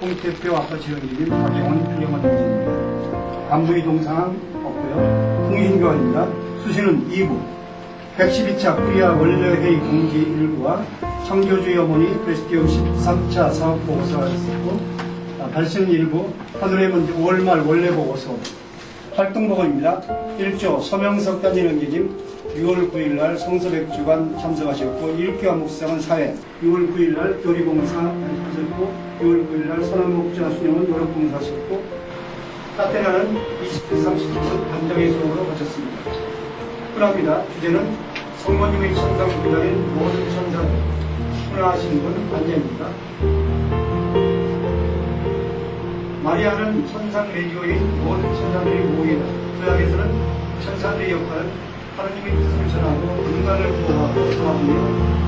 홍태표 아빠 지원님, 박영원 훌륭한 동지입니다. 간부의 동상은 없고요. 홍인교환입니다. 수시는 2부. 112차 코리아 원래회의 공지 1부와 청교주의 어머니 프레스티움 13차 사업보고서가 있었고 아, 발신 1부, 하늘의 먼지 5월 말 원래 보고서 활동보고입니다. 1조 서명석 단위 넘기님 6월 9일 날 성서백주간 참석하셨고 일교와 묵상은 사회 6월 9일 날 교리봉사 하셨고 6월 9일 날 선한목자 수령은 노력봉사 하셨고 카테나는 20대 30분 단장의 수업으로 마쳤습니다. 훈합니다. 주제는 성모님의 천상 부자인 모든 천상 훈화하신 분 안재입니다. 마리아는 천상 레디오인 모든 천상들이 모이다. 구약에서는 천상들의 역할은 하나님의 뜻을 전하고 인간을 구하고 도와주며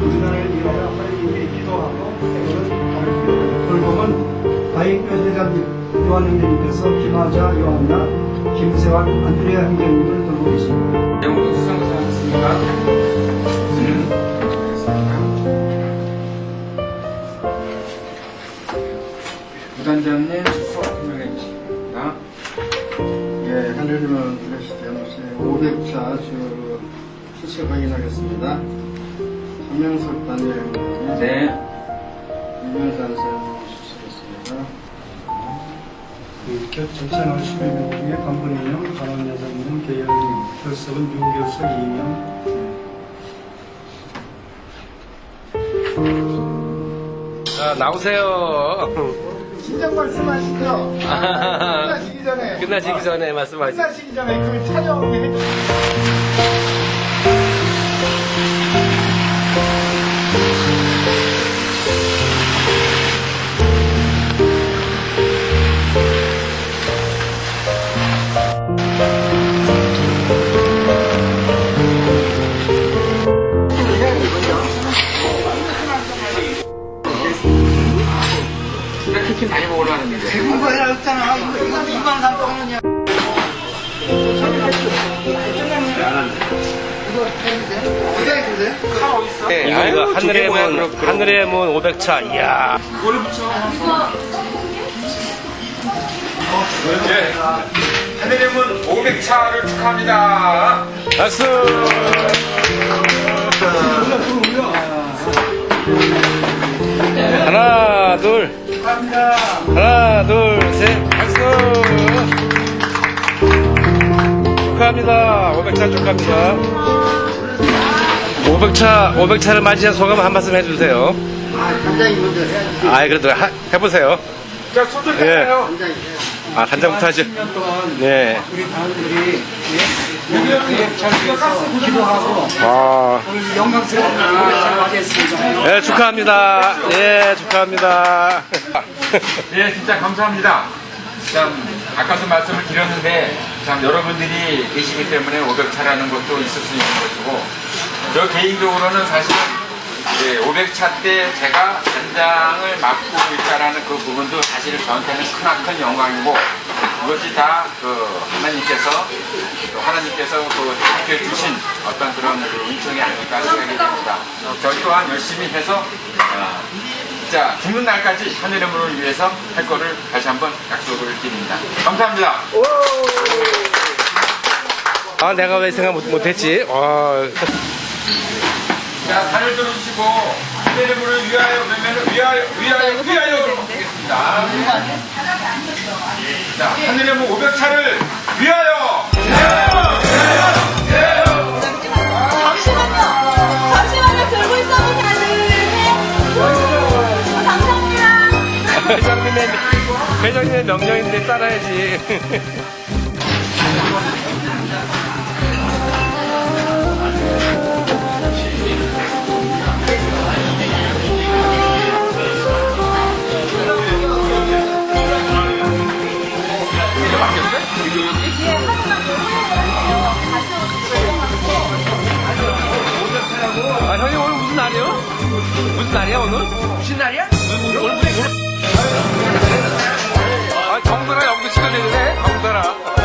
인간을 위하여 하나님께 기도하고 행을 가르칩니다. 돌봄은 다윗교 대장님, 요한행전님께서 김하자 요한나, 김세환, 안드레아 행전님을 돌보고. 영도 수상하셨습니까? 수는 하겠습니다. 설명해 주십니다. 예, 하늘님은 그리스도의 500차 주로 수색 확인하겠습니다. 한명석 단위원님, 네. 유명산 사님 수색했습니다. 이렇게 전체는 11명 중에 간분 2명, 간원 6명, 계열 2명, 결석은 윤교수 2명, 자, 나오세요. 진작 말씀하시죠. 끝나시기 전에. 끝나시기 전에 말씀하시죠. 끝나시기 전에 그 찾아오게 해주세요. 치킨 다리 먹으러 가는데. 네, 이거 하늘의 문, 하늘의 문 500차. 이야. 예. 하늘의 문 500차를 축하합니다. 박수! 하나, 둘, 셋. 박수! 축하합니다. 500차 축하합니다. 500차, 500차를 맞이한 소감 한 말씀 해주세요. 단장이 먼저 해야지. 아, 그래도 하- 해보세요. 자, 손좀 예. 떼요. 아, 단장부터 하죠. 10년 동안 네. 우리 당원들이 기도하고 아, 오늘 영광스러운 잘 맞이했습니다. 네, 축하합니다. 예, 축하합니다. 예, 진짜 감사합니다. 참, 아까도 말씀을 드렸는데, 참, 여러분들이 계시기 때문에 500차라는 것도 있을 수 있는 것이고, 저 개인적으로는 사실, 예, 500차 때 제가 단장을 맡고 있다라는 그 부분도 사실 저한테는 크나큰 영광이고, 그것이 다 그 하나님께서, 또 하나님께서 그 함께 주신 어떤 그런 그 은총이 아닐까 생각이 됩니다. 저희 또한 열심히 해서, 어, 자, 죽는 날까지 하늘의 문을 위해서 할 거를 다시 한번 약속을 드립니다. 감사합니다. 아, 내가 왜 생각 못, 못했지? 와, 자, 산을 들어주시고 하늘의 문을 위하여 그러면 위하여 위하여 위하여 하겠습니다. 자, 하늘의 문 500차를 위하여 잠시만요. 잠시만요. 들고 있어도 되는데. 감사합니다. 회장님의, 회장님의 명령인데 따라야지. 무슨 날이야 오늘? 무슨 날이야? 무슨 오늘? 아, 정선아 연구 시간 내주네, 정선아.